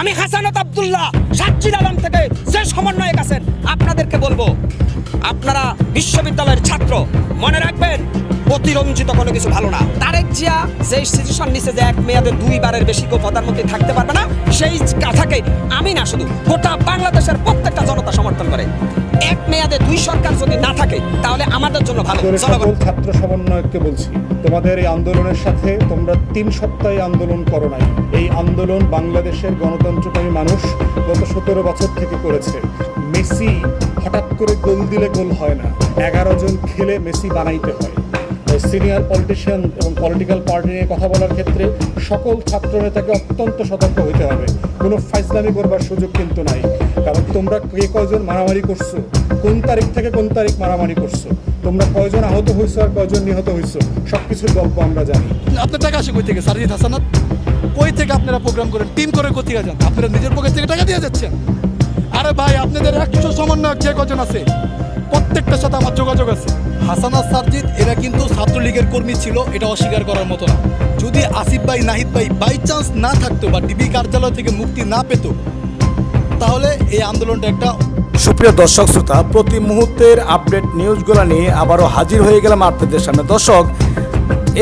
আমি হাসানত আবদুল্লাহ সাতজিদ আলম থেকে যে সমন্বয়ক আছেন, আপনাদেরকে বলব, আপনারা বিশ্ববিদ্যালয়ের ছাত্র, মনে রাখবেন, অতিরঞ্জিত কোনো কিছু ভালো না। তারেক জিয়া যে সিচুয়েশন নিচ্ছে যে এক মেয়াদে দুইবারের বেশি কেউ প্রধানমন্ত্রী থাকতে পারবে না, সেই কথাকে আমি না, শুধু গোটা বাংলাদেশের প্রত্যেকটা জনতা সমর্থন করে। দুই সরকার যদি না থাকে তাহলে আমাদের জন্য ভালো। সকল ছাত্র সমন্বয়ককে বলছি তোমাদের এই আন্দোলনের সাথে তোমরা তিন সপ্তাহে আন্দোলন করো নাই। এই আন্দোলন বাংলাদেশের গণতন্ত্রকামী মানুষ গত সতেরো বছর থেকে করেছে। মেসি হঠাৎ করে গোল দিলে গোল হয় না। এগারো জন খেলে মেসি বানাইতে হয়। সিনিয়র পলিটিশিয়ান এবং পলিটিক্যাল পার্টি নিয়ে কথা বলার ক্ষেত্রে সকল ছাত্র নেতাকে অত্যন্ত সতর্ক হতে হবে। কোনো ফাইজলামি করবার সুযোগ কিন্তু নাই। কারণ তোমরা কে কয়জন মারামারি করছ? কোন তারিখ থেকে কোন তারিখ মারামারি করছ? তোমরা কয়জন আহত হয়েছো আর কয়জন নিহত হয়েছো সব কিছুর গল্প আমরা জানি। আপনার টাকা আসে কই থেকে? সারজিৎ হাসানাত? কই থেকে আপনারা প্রোগ্রাম করেন? টিম করে কোথায় যান? আপনারা নিজের পকেট থেকে টাকা দিয়ে যাচ্ছেন। আরে ভাই, আপনাদের একশো সমন্বয়ক যে কজন আছে প্রত্যেকটার সাথে আমার যোগাযোগ আছে। হাসানাত সারজিৎ এরা কিন্তু ছাত্রলীগের কর্মী ছিল, এটা অস্বীকার করার মতো না। যদি আসিফ ভাই, নাহিদ ভাই বাই চান্স না থাকতো বা ডিবি কার্যালয় থেকে মুক্তি না পেত, তাহলে এই আন্দোলনটা একটা সুপ্রিয় দর্শক শ্রোতা, প্রতি মুহূর্তের আপডেট নিউজগুলো নিয়ে আবারও হাজির হয়ে গেলাম আপনাদের সামনে। দর্শক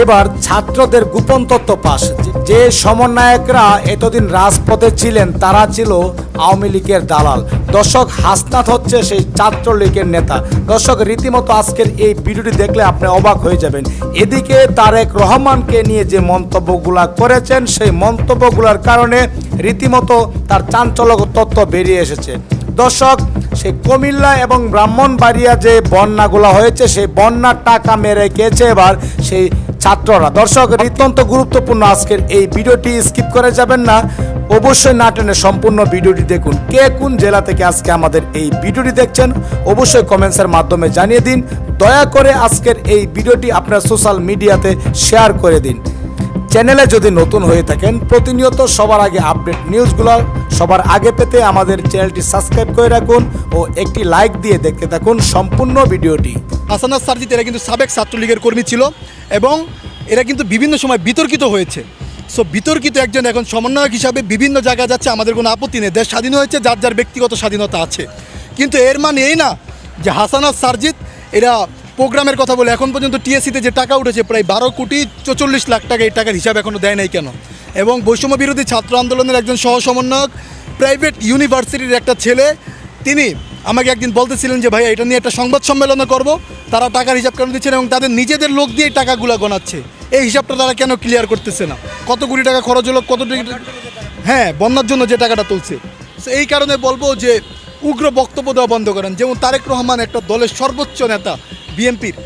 এবার ছাত্রদের গোপন তত্ত্ব পাস। যে সমন্বয়করা এতদিন রাজপথে ছিলেন, তারা ছিল আওয়ামী লীগের দালাল। দর্শক হাসনাথ হচ্ছে সেই ছাত্রলীগের নেতা। দর্শক, রীতিমতো আজকের এই ভিডিওটি দেখলে আপনি অবাক হয়ে যাবেন। এদিকে তারেক রহমানকে নিয়ে যে মন্তব্যগুলা করেছেন, সেই মন্তব্যগুলোর কারণে রীতিমতো তার চাঞ্চল্যক তত্ত্ব বেরিয়ে এসেছে। দর্শক, সেই কুমিল্লা এবং ব্রাহ্মণবাড়িয়া যে বন্যাগুলো হয়েছে, সেই বন্যার টাকা মেরে গেছে এবার সেই ছাত্ররা। দর্শক অত্যন্ত গুরুত্বপূর্ণ আজকের এই ভিডিওটি স্কিপ করে যাবেন না। অবশ্যই না টেনে সম্পূর্ণ ভিডিওটি দেখুন। কে কোন জেলা থেকে আজকে আমাদের এই ভিডিওটি দেখছেন, অবশ্যই কমেন্টসের মাধ্যমে জানিয়ে দিন। দয়া করে আজকের এই ভিডিওটি আপনার সোশ্যাল মিডিয়াতে শেয়ার করে দিন। চ্যানেলে যদি নতুন হয়ে থাকেন, প্রতিনিয়ত সবার আগে আপডেট নিউজগুলো সবার আগে পেতে আমাদের চ্যানেলটি সাবস্ক্রাইব করে রাখুন ও একটি লাইক দিয়ে দেখতে থাকুন সম্পূর্ণ ভিডিওটি। হাসানাত সারজিৎ এরা কিন্তু সাবেক ছাত্রলীগের কর্মী ছিল। এবং এরা কিন্তু বিভিন্ন সময় বিতর্কিত হয়েছে। সো বিতর্কিত একজন এখন সমন্বয়ক হিসাবে বিভিন্ন জায়গায় যাচ্ছে, আমাদের কোনো আপত্তি নেই। দেশ স্বাধীন হয়েছে, যার যার ব্যক্তিগত স্বাধীনতা আছে। কিন্তু এর মানে এই না যে হাসানাত সারজিৎ, এরা প্রোগ্রামের কথা বলে এখন পর্যন্ত টিএসসিতে যে টাকা উঠেছে, প্রায় বারো কোটি চৌচল্লিশ লাখ টাকা এই টাকার হিসাব এখনও দেয় নাই কেন? এবং বৈষম্য বিরোধী ছাত্র আন্দোলনের একজন সহ সমন্বয়ক প্রাইভেট ইউনিভার্সিটির একটা ছেলে, তিনি আমাকে একদিন বলতেছিলেন যে ভাই এটা নিয়ে একটা সংবাদ সম্মেলন করব। তারা টাকার হিসাব কেন দিচ্ছেন এবং তাদের নিজেদের লোক দিয়ে টাকাগুলো গোনাচ্ছে এই হিসাবটা তারা কেন ক্লিয়ার করতেছে না? কত কোটি টাকা খরচ হলো, কত হ্যাঁ বন্যার জন্য যে টাকাটা তুলছে। এই কারণে বলব যে, উগ্র বক্তব্য দেওয়া বন্ধ করেন। যেমন তারেক রহমান একটা দলের সর্বোচ্চ নেতা, বিএনপির।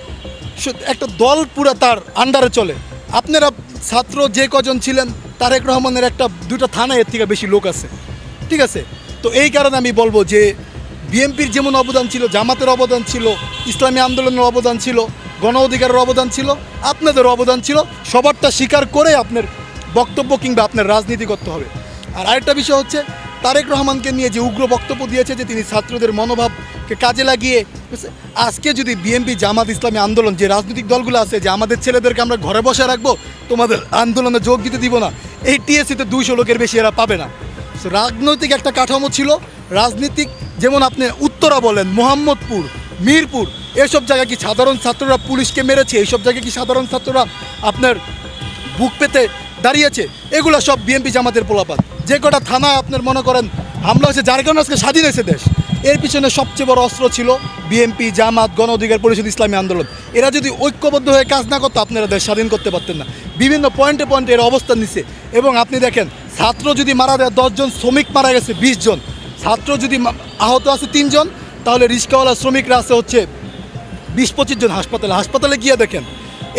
একটা দল পুরো তার আন্ডারে চলে। আপনারা ছাত্র যে কজন ছিলেন, তারেক রহমানের একটা দুটো থানা এর থেকে বেশি লোক আছে। ঠিক আছে? তো এই কারণে আমি বলব যে বিএনপির যেমন অবদান ছিল, জামাতের অবদান ছিল, ইসলামী আন্দোলনের অবদান ছিল, গণ অধিকারের অবদান ছিল, আপনাদের অবদান ছিল, সবারটা স্বীকার করে আপনার বক্তব্য কিংবা আপনার রাজনীতি করতে হবে। আর আরেকটা বিষয় হচ্ছে, তারেক রহমানকে নিয়ে যে উগ্র বক্তব্য দিয়েছে যে তিনি ছাত্রদের মনোভাবকে কাজে লাগিয়ে আজকে যদি বিএনপি, জামাত, ইসলামী আন্দোলন যে রাজনৈতিক দলগুলো আছে, যে আমাদের ছেলেদেরকে আমরা ঘরে বসে রাখব, তোমাদের আন্দোলনে যোগ দিতে দিব না। এই টিএসসিতে দুইশো লোকের বেশি এরা পাবে না। রাজনৈতিক একটা কাঠামো ছিল, রাজনীতিক যেমন আপনি উত্তরা বলেন, মোহাম্মদপুর, মিরপুর, এসব জায়গায় কি সাধারণ ছাত্ররা পুলিশকে মেরেছে? এইসব জায়গায় কি সাধারণ ছাত্ররা আপনার বুক পেতে দাঁড়িয়েছে? এগুলো সব বিএনপি জামাতের পোলাপাত। যে কটা থানায় আপনার মনে করেন হামলা হয়েছে, যার কারণে আজকে স্বাধীন হয়েছে দেশ। এর পিছনে সবচেয়ে বড় অস্ত্র ছিল বিএনপি, জামাত, গণ অধিকার পরিষদ, ইসলামী আন্দোলন। এরা যদি ঐক্যবদ্ধ হয়ে কাজ না করতো, আপনারা দেশ স্বাধীন করতে পারতেন না। বিভিন্ন পয়েন্টে পয়েন্টে এর অবস্থান নিচ্ছে এবং আপনি দেখেন, ছাত্র যদি মারা যায়, দশজন শ্রমিক মারা গেছে, বিশ জন। ছাত্র যদি আহত আছে তিনজন, তাহলে রিক্সাওয়ালা শ্রমিকরা আছে হচ্ছে বিশ, পঁচিশ জন হাসপাতালে। হাসপাতালে গিয়ে দেখেন,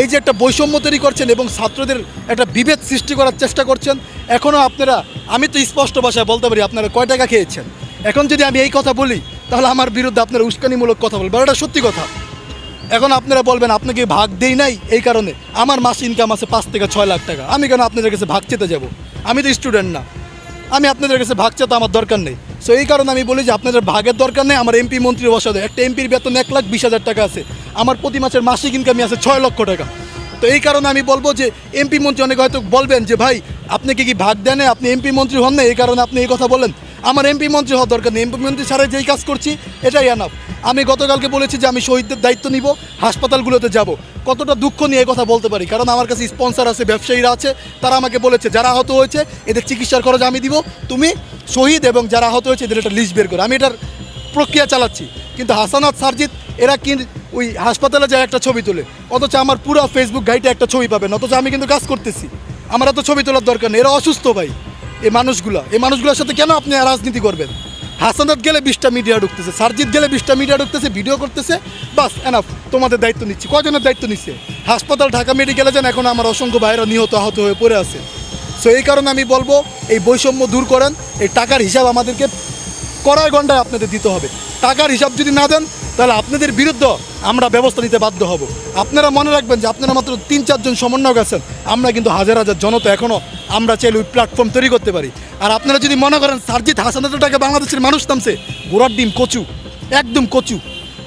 এই যে একটা বৈষম্য তৈরি করছেন এবং ছাত্রদের একটা বিভেদ সৃষ্টি করার চেষ্টা করছেন এখনও আপনারা, আমি তো স্পষ্ট ভাষায় বলতে পারি, আপনারা কয় টাকা খেয়েছেন? এখন যদি আমি এই কথা বলি, তাহলে আমার বিরুদ্ধে আপনারা উস্কানিমূলক কথা বলবেন। এটা সত্যি কথা। এখন আপনারা বলবেন, আপনাকে ভাগ দেই নাই, এই কারণে। আমার মাস ইনকাম আছে পাঁচ থেকে ছয় লাখ টাকা। আমি কেন আপনাদের কাছে ভাগ চেতে যাব? আমি তো স্টুডেন্ট না। আমি আপনাদের কাছে ভাগ চেতে আমার দরকার নেই। সো এই কারণে আমি বলি যে আপনাদের ভাগের দরকার নেই, আমার এমপি মন্ত্রী বসা দেয় একটা এমপির বেতন এক লাখ বিশ হাজার টাকা আছে। আমার প্রতি মাসের মাসিক ইনকামই আছে ছয় লক্ষ টাকা। তো এই কারণে আমি বলব যে এমপি মন্ত্রী অনেক হয়তো বলবেন যে, ভাই, আপনি কি কি ভাগ দেন? আপনি এমপি মন্ত্রী হন না এই কারণে আপনি এই কথা বলেন। আমার এমপি মন্ত্রী হওয়ার দরকার নেই। এমপি মন্ত্রী ছাড়া যেই কাজ করছি, এটাই এনাফ আমি গতকালকে বলেছি যে আমি শহীদদের দায়িত্ব নিব, হাসপাতালগুলোতে যাব। কতটা দুঃখ নিয়ে এই কথা বলতে পারি? কারণ আমার কাছে স্পন্সর আছে, ব্যবসায়ীরা আছে, তারা আমাকে বলেছে, যারা আহত হয়েছে, এদের চিকিৎসার খরচ আমি দিব। তুমি শহীদ এবং যারা আহত হয়েছে, এদের একটা লিস্ট বের করো। আমি এটার প্রক্রিয়া চালাচ্ছি। কিন্তু হাসানাত সারজিৎ, এরা কি ওই হাসপাতালে যায় একটা ছবি তোলে? অথচ আমার পুরো ফেসবুক গাইটে একটা ছবি পাবেন। অথচ আমি কিন্তু কাজ করতেছি। আমার এত ছবি তোলার দরকার নেই। এরা অসুস্থ ভাই, এই মানুষগুলো। এই মানুষগুলোর সাথে কেন আপনি রাজনীতি করবেন? হাসানাত গেলে বিশটা মিডিয়া ঢুকতেছে সারজিৎ গেলে বিশটা মিডিয়া ঢুকতেছে ভিডিও করতেছে, বাস এনাফ তোমাদের দায়িত্ব নিচ্ছি। কজনের দায়িত্ব নিচ্ছে? হাসপাতাল, ঢাকা মেডিকেলে যান এখন আমার অসংখ্য ভাইরা নিহত, আহত হয়ে পড়ে আছে। সো এই কারণে আমি বলব, এই বৈষম্য দূর করেন, এই টাকার হিসাব আমাদেরকে কড়াই ঘন্টায় আপনাদের দিতে হবে। টাকার হিসাব যদি না দেন, তাহলে আপনাদের বিরুদ্ধে আমরা ব্যবস্থা নিতে বাধ্য হব। আপনারা মনে রাখবেন যে আপনারা মাত্র তিন চারজন সমন্বয়ক আছেন, আমরা কিন্তু হাজার হাজার জনতা এখনও আমরা চাইলে ওই প্ল্যাটফর্ম তৈরি করতে পারি। আর আপনারা যদি মনে করেন সারজিৎ হাসানের বাংলাদেশের মানুষ নামছে, গোড়ার ডিম কচু, একদম কচু।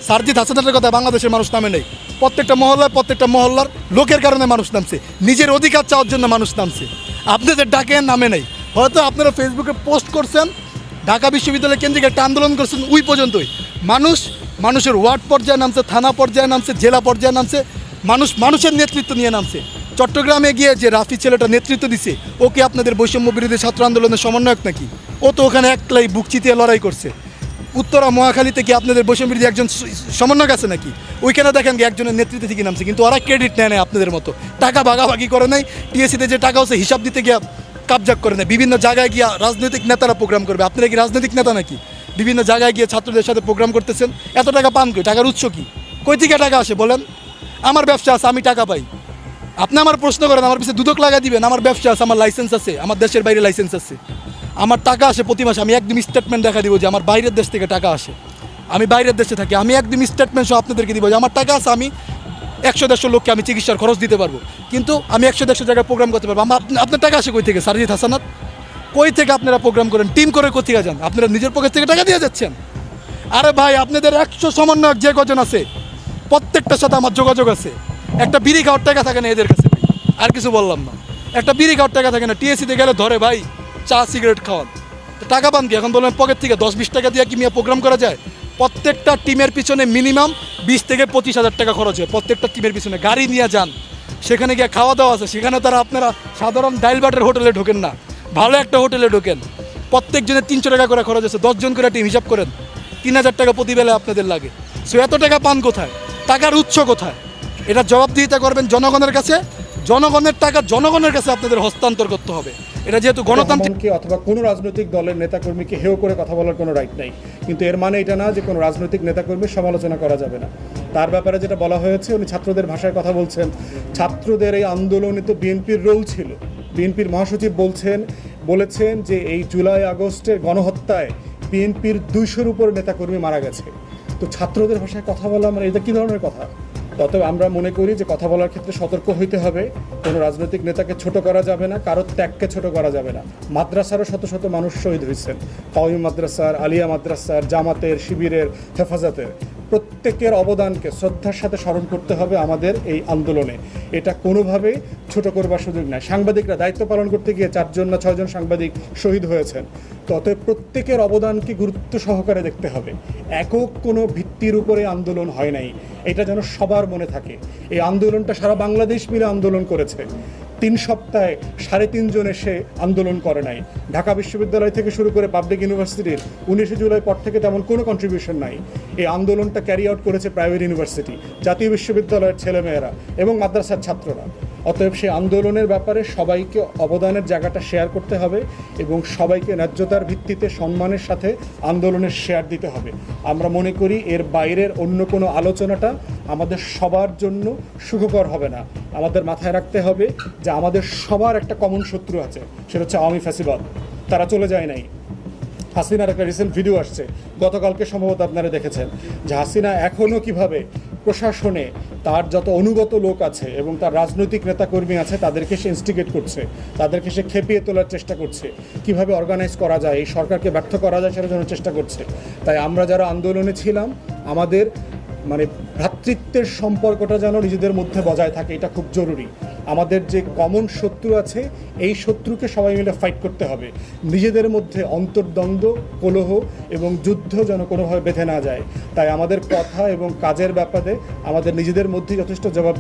সারজিৎ হাসানের কথা বাংলাদেশের মানুষ নামে নেই। প্রত্যেকটা মহল্লায়, প্রত্যেকটা মহল্লার লোকের কারণে মানুষ নামছে। নিজের অধিকার চাওয়ার জন্য মানুষ নামছে। আপনাদের ডাকে নামে নেই। হয়তো আপনারা ফেসবুকে পোস্ট করছেন, ঢাকা বিশ্ববিদ্যালয় কেন্দ্রিক একটা আন্দোলন করছেন, ওই পর্যন্তই। মানুষ, মানুষের ওয়ার্ড পর্যায়ে নামছে, থানা পর্যায়ে নামছে, জেলা পর্যায়ে নামছে, মানুষ, মানুষের নেতৃত্ব নিয়ে নামছে। চট্টগ্রামে গিয়ে যে রাফি ছেলেটা নেতৃত্ব দিছে, ও কি আপনাদের বৈষম্য বিরোধী ছাত্র আন্দোলনের সমন্বয়ক নাকি? ও তো ওখানে একলাই বুক চিতিয়ে লড়াই করছে। উত্তরা মহাখালীতে কি আপনাদের বৈষম্য বিরোধী একজন সমন্বয়ক আছে নাকি? ওইখানে দেখেন কি একজনের নেতৃত্ব থেকে নামছে, কিন্তু ওরা ক্রেডিট নেয় না আপনাদের মতো। টাকা ভাগাভাগি করে নাই টিএসিতে যে টাকা হচ্ছে হিসাব দিতে গিয়া কাবজাক করে নেয়। বিভিন্ন জায়গায় গিয়ে রাজনৈতিক নেতারা প্রোগ্রাম করবে। আপনারা কি রাজনৈতিক নেতা নাকি? বিভিন্ন জায়গায় গিয়ে ছাত্রদের সাথে প্রোগ্রাম করতেছেন। এত টাকা পান কই? টাকার উৎস কি? কই থেকে টাকা আসে বলেন? আমার ব্যবসা আছে, আমি টাকা পাই। আপনি আমার প্রশ্ন করেন, আমার পিছিয়ে দুদক লাগা দিবেন, আমার ব্যবসা আছে, আমার লাইসেন্স আছে, আমার দেশের বাইরে লাইসেন্স আছে। আমার টাকা আসে প্রতি মাসে, আমি একদম স্টেটমেন্ট দেখা দিব যে আমার বাইরের দেশ থেকে টাকা আসে। আমি বাইরের দেশে থাকি, আমি একদম স্টেটমেন্ট সহ আপনাদেরকে দিব যে আমার টাকা আছে, আমি একশো দেড়শো লোককে আমি চিকিৎসার খরচ দিতে পারব। কিন্তু আমি একশো দেড়শো জায়গায় প্রোগ্রাম করতে পারব। আমার আপনার টাকা আসে কই থেকে? সারজিৎ হাসানাত কই থেকে আপনারা প্রোগ্রাম করেন? টিম করে কোথেকে যান? আপনারা নিজের পকেট থেকে টাকা দিয়ে যাচ্ছেন। আরে ভাই, আপনাদের একশো সমন্বয়ক যে কজন আছে, প্রত্যেকটার সাথে আমার যোগাযোগ আছে। একটা বিড়ি খাওয়ার টাকা থাকে না এদের কাছে। আর কিছু বললাম না। একটা বিড়ি খাওয়ার টাকা থাকে না। টিএসিতে গেলে ধরে ভাই, চা, সিগারেট খাওয়ান। টাকা পান কি? এখন বললেন পকেট থেকে দশ, বিশ টাকা দিয়ে কি মিয়া প্রোগ্রাম করা যায়? প্রত্যেকটা টিমের পিছনে মিনিমাম বিশ থেকে পঁচিশ হাজার টাকা খরচ হয়। প্রত্যেকটা টিমের পিছনে গাড়ি নিয়ে যান। সেখানে গিয়ে খাওয়া দাওয়া আছে। সেখানে তারা আপনারা সাধারণ ডাইল বাটের হোটেলে ঢোকেন না। ভালো একটা হোটেলে ঢোকেন। প্রত্যেকজনের তিনশো টাকা করে খরচ আছে। দশজন করে টিম হিসাব করেন। তিন হাজার টাকা প্রতি বেলা আপনাদের লাগে। সো এত টাকা পান কোথায়? টাকার উৎস কোথায়? এটা জবাবদিহিতা করবেন জনগণের কাছে। জনগণের টাকা জনগণের কাছে আপনাদের হস্তান্তর করতে হবে। এটা যেহেতু গণতান্ত্রিক অথবা কোনো রাজনৈতিক দলের নেতাকর্মীকে হেয় করে কথা বলার কোনো রাইট নাই। কিন্তু এর মানে এটা না যে কোনো রাজনৈতিক নেতাকর্মীর সমালোচনা করা যাবে না। তার ব্যাপারে যেটা বলা হয়েছে উনি ছাত্রদের ভাষায় কথা বলছেন। ছাত্রদের এই আন্দোলনে তো বিএনপির রোল ছিল। বিএনপির মহাসচিব বলছেন বলেছেন যে এই জুলাই আগস্টের গণহত্যায় বিএনপির দুইশোর উপর নেতাকর্মী মারা গেছে। তো ছাত্রদের ভাষায় কথা বলা মানে এটা কী ধরনের কথা? তবে আমরা মনে করি যে কথা বলার ক্ষেত্রে সতর্ক হইতে হবে। কোনো রাজনৈতিক নেতাকে ছোট করা যাবে না, কারও ত্যাগকে ছোট করা যাবে না। মাদ্রাসারও শত শত মানুষ শহীদ হয়েছেন। কাউমি মাদ্রাসার, আলিয়া মাদ্রাসার, জামাতের, শিবিরের হেফাজতের। প্রত্যেকের অবদানকে, শ্রদ্ধার সাথে স্মরণ করতে হবে আমাদের এই আন্দোলনে। এটা কোনোভাবেই ছোট করবার সুযোগ নাই সাংবাদিকরা দায়িত্ব পালন করতে গিয়ে চারজন না ছয়জন সাংবাদিক শহীদ হয়েছেন। অতএব প্রত্যেকের অবদানকে গুরুত্ব সহকারে দেখতে হবে। একক কোনো ভিত্তির উপরে আন্দোলন হয় নাই। এটা যেন সবার মনে থাকে। এই আন্দোলনটা সারা বাংলাদেশ মিলে আন্দোলন করেছে। তিন সপ্তাহে সাড়ে তিনজন এসে আন্দোলন করে নাই। ঢাকা বিশ্ববিদ্যালয় থেকে শুরু করে পাবলিক ইউনিভার্সিটির উনিশে জুলাই পর থেকে তেমন কোনো কন্ট্রিবিউশন নাই। এই আন্দোলনটা ক্যারি আউট করেছে প্রাইভেট ইউনিভার্সিটি জাতীয় বিশ্ববিদ্যালয়ের ছেলেমেয়েরা এবং মাদ্রাসার ছাত্ররা। অতএব সেই আন্দোলনের ব্যাপারে সবাইকে অবদানের জায়গাটা শেয়ার করতে হবে এবং সবাইকে ন্যায্যতার ভিত্তিতে সম্মানের সাথে আন্দোলনের শেয়ার দিতে হবে। আমরা মনে করি এর বাইরের অন্য কোনো আলোচনাটা আমাদের সবার জন্য সুখকর হবে না। আমাদের মাথায় রাখতে হবে যে আমাদের সবার একটা কমন শত্রু আছে, সেটা হচ্ছে আওয়ামী ফ্যাসিবাদ। তারা চলে যায় নাই। হাসিনার একটা রিসেন্ট ভিডিও আসছে, গতকালকে সম্ভবত আপনারা দেখেছেন। যে হাসিনা এখনও কীভাবে প্রশাসনে তার যত অনুগত লোক আছে এবং তার রাজনৈতিক নেতাকর্মী আছে, তাদেরকে সে ইনস্টিগেট করছে। তাদেরকে সে খেপিয়ে তোলার চেষ্টা করছে। কীভাবে অর্গানাইজ করা যায়, এই সরকারকে ব্যর্থ করা যায় সেটার জন্য চেষ্টা করছে। তাই আমরা যারা আন্দোলনে ছিলাম, আমাদের মানে ভ্রাতৃত্বের সম্পর্কটা যেন নিজেদের মধ্যে বজায় থাকে, এটা খুব জরুরি। আমাদের যে কমন শত্রু আছে, এই শত্রুকে সবাই মিলে ফাইট করতে হবে। নিজেদের মধ্যে অন্তর্দ্বন্দ্ব, কলহ এবং যুদ্ধ যেন কোনোভাবে বেঁধে না যায়। তাই আমাদের কথা এবং কাজের ব্যাপারে আমাদের নিজেদের মধ্যে যথেষ্ট জবাব